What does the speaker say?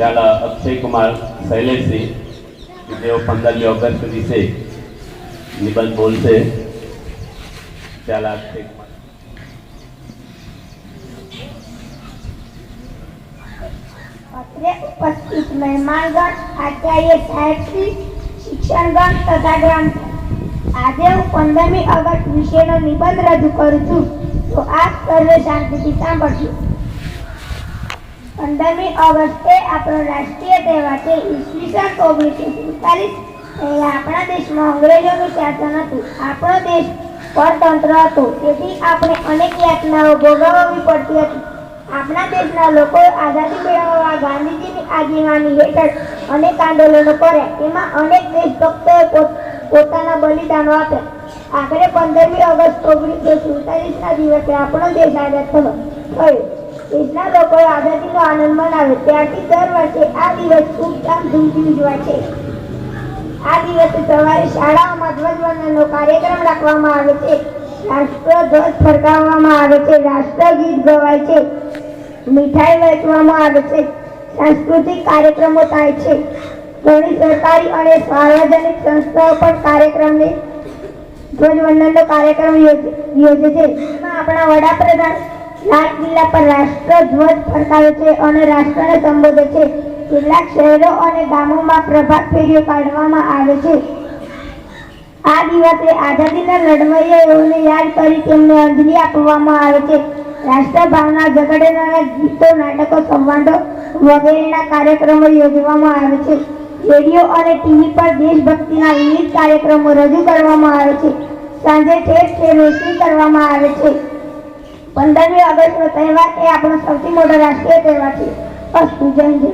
ત્યાંના અક્ષય કુમાર શૈલેષસિંહ કે જેઓ પંદરમી ઓગસ્ટ વિશે નિબંધ બોલશે ત્યાંના અક્ષય અત્રે ઉપસ્થિત મહેમાનગણ, આચાર્ય સાહેબશ્રી શિક્ષણગણ તથા ગ્રામ આજે હું પંદરમી ઓગસ્ટ વિશેનો નિબંધ રજૂ કરું છું. તો આપ સર્વે શાંતિથી સાંભળજો. પંદરમી ઓગસ્ટે આપણો રાષ્ટ્રીય તહેવાર છે. ઈસવીસન ઓગણીસો સુડતાલીસ. પહેલાં આપણા દેશમાં અંગ્રેજોનું શાસન હતું. આપણો દેશ પરતંત્ર હતો. તેથી આપણે અનેક યાતનાઓ ભોગવવી પડતી હતી. આપણા દેશના લોકો આઝાદી મેળવવા ગાંધીજીની આગેવાની હેઠળ અનેક આંદોલનો કર્યા. તેમાં અનેક દેશભક્તોએ પોત- પોતાના બલિદાનો આપ્યા. આખરે પંદરમી ઓગસ્ટ ઓગણીસો સુડતાલીસના દિવસે આપણો દેશ આઝાદ થયો થયો. દેશના લોકો આઝાદીનો આનંદ મનાવે ત્યારથી દર વર્ષે આ દિવસ ખૂબ ધામધૂમથી ઉજવાય છે. આ દિવસે સવારે શાળાઓમાં ધ્વજવંદનનો કાર્યક્રમ રાખવામાં આવે છે. રાષ્ટ્રધ્વજ ફરકાવવામાં આવે છે. રાષ્ટ્રગીત ગવાય છે. મીઠાઈ વહેંચવામાં આવે છે. સાંસ્કૃતિક કાર્યક્રમો થાય છે. ઘણી સરકારી અને સાર્વજનિક સંસ્થાઓ પણ કાર્યક્રમને ધ્વજવંદનનો કાર્યક્રમ યોજે છે. આપણા વડાપ્રધાન લાલ કિલ્લા પર રાષ્ટ્રધ્વજ ફરકાવે છે અને રાષ્ટ્રને સંબોધે છે. કેટલાક શહેરો અને ગામોમાં પ્રભાત ફેરીઓ કાઢવામાં આવે છે. આ દિવસે આઝાદીના લડવૈયાઓને યાદ કરી તેમને અંજલિ આપવામાં આવે છે. રાષ્ટ્રભાવના ઝઘડેના ગીતો, નાટકો, સંવાદો વગેરેના કાર્યક્રમો યોજવામાં આવે છે. રેડિયો અને ટીવી પર દેશભક્તિના વિવિધ કાર્યક્રમો રજૂ કરવામાં આવે છે. સાંજે ઠેર ઠેર રોશની કરવામાં આવે છે. પંદરમી ઓગસ્ટનો તહેવાર એ આપણો સૌથી મોટો રાષ્ટ્રીય તહેવાર છે. અસ્તુ જય હિન્દ